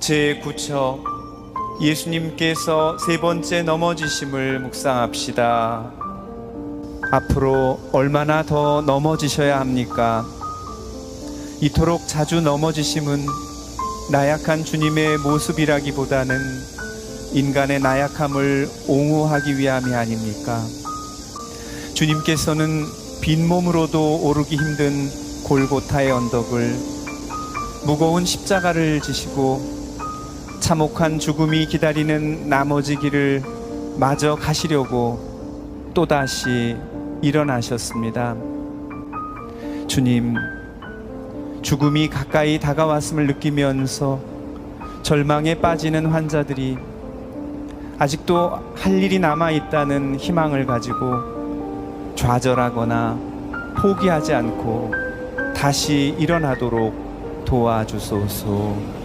제9처 예수님께서 세 번째 넘어지심을 묵상합시다. 앞으로 얼마나 더 넘어지셔야 합니까? 이토록 자주 넘어지심은 나약한 주님의 모습이라기보다는 인간의 나약함을 옹호하기 위함이 아닙니까? 주님께서는 빈몸으로도 오르기 힘든 골고타의 언덕을 무거운 십자가를 지시고 참혹한 죽음이 기다리는 나머지 길을 마저 가시려고 또다시 일어나셨습니다. 주님, 죽음이 가까이 다가왔음을 느끼면서 절망에 빠지는 환자들이 아직도 할 일이 남아 있다는 희망을 가지고 좌절하거나 포기하지 않고 다시 일어나도록 도와주소서.